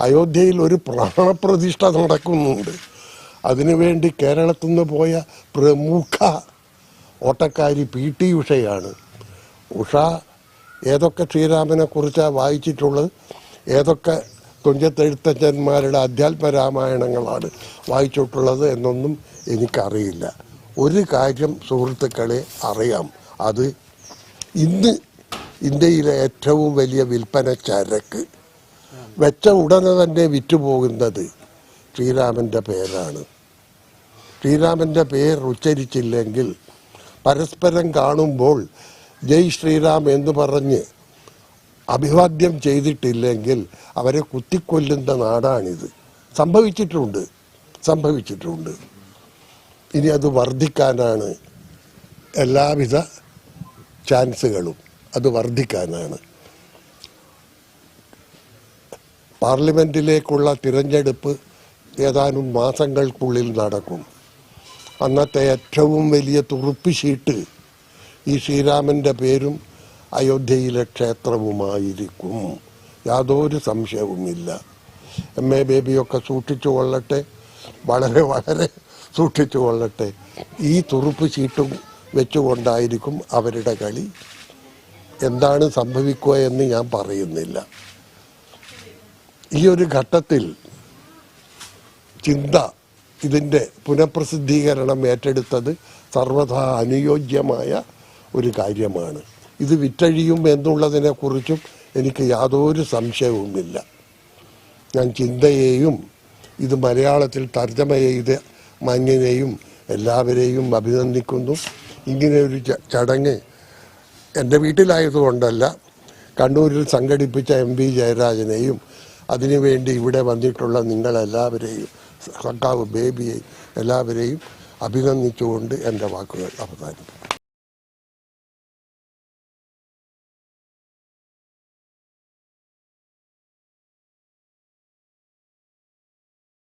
അയോധ്യയിൽ ഒരു പ്രാണപ്രതിഷ്ഠ നടക്കുന്നുണ്ട്. അതിനുവേണ്ടി കേരളത്തിൽ നിന്ന് പോയ പ്രമുഖ ഓട്ടക്കാരി പി ടി ഉഷയാണ്. ഉഷ ഏതൊക്കെ ശ്രീരാമനെ കുറിച്ചാണ് വായിച്ചിട്ടുള്ളത്? ഏതൊക്കെ തുഞ്ചത്തെഴുത്തച്ഛന്മാരുടെ അധ്യാത്മ രാമായണങ്ങളാണ് വായിച്ചിട്ടുള്ളത് എന്നൊന്നും എനിക്കറിയില്ല. ഒരു കാര്യം സുഹൃത്തുക്കളെ അറിയാം. അത് ഇന്ന് ഇന്ത്യയിലെ ഏറ്റവും വലിയ വിൽപ്പന ചരക്ക്. വെച്ച ഉടനെ തന്നെ വിറ്റുപോകുന്നത് ശ്രീരാമന്റെ പേരാണ്. ശ്രീരാമന്റെ പേര് ഉച്ചരിച്ചില്ലെങ്കിൽ പരസ്പരം കാണുമ്പോൾ ജയ് ശ്രീറാം എന്ന് പറഞ്ഞ് അഭിവാദ്യം ചെയ്തിട്ടില്ലെങ്കിൽ അവരെ കുത്തിക്കൊല്ലുന്ന നാടാണിത്. സംഭവിച്ചിട്ടുണ്ട് സംഭവിച്ചിട്ടുണ്ട്. ഇനി അത് വർദ്ധിക്കാനാണ് എല്ലാവിധ ചാൻസുകളും. അത് വർദ്ധിക്കാനാണ്. പാർലമെന്റിലേക്കുള്ള തിരഞ്ഞെടുപ്പ് ഏതാനും മാസങ്ങൾക്കുള്ളിൽ നടക്കും. അന്നത്തെ ഏറ്റവും വലിയ തുറുപ്പ് ഷീട്ട് ഈ ശ്രീരാമന്റെ പേരും അയോധ്യയിലെ ക്ഷേത്രവുമായിരിക്കും. യാതൊരു സംശയവുമില്ല. എം എ ബേബിയൊക്കെ സൂക്ഷിച്ചു കൊള്ളട്ടെ. വളരെ വളരെ സൂക്ഷിച്ചു കൊള്ളട്ടെ. ഈ തുറുപ്പ് ചീട്ടും വെച്ചുകൊണ്ടായിരിക്കും അവരുടെ കളി. എന്താണ് സംഭവിക്കുക എന്ന് ഞാൻ പറയുന്നില്ല. ഈ ഒരു ഘട്ടത്തിൽ ചിന്ത ഇതിന്റെ പുനഃപ്രസിദ്ധീകരണം ഏറ്റെടുത്തത് സർവഥാ അനുയോജ്യമായ ഒരു കാര്യമാണ്. ഇത് വിറ്റഴിയും എന്നുള്ളതിനെക്കുറിച്ചും എനിക്ക് യാതൊരു സംശയവുമില്ല. ഞാൻ ചിന്തയെയും ഇത് മലയാളത്തിൽ തർജമ ചെയ്ത് മാന്യനെയും എല്ലാവരെയും അഭിനന്ദിക്കുന്നു. ഇങ്ങനെ ഒരു ചടങ്ങ് എന്റെ വീട്ടിലായതുകൊണ്ടല്ല കണ്ണൂരിൽ സംഘടിപ്പിച്ച എം വി ജയരാജനെയും അതിനുവേണ്ടി ഇവിടെ വന്നിട്ടുള്ള നിങ്ങളെല്ലാവരെയും സഖാവ് ബേബിയെയും എല്ലാവരെയും അഭിനന്ദിച്ചുകൊണ്ട് എന്റെ വാക്കുകൾ അവസാനിപ്പിക്കും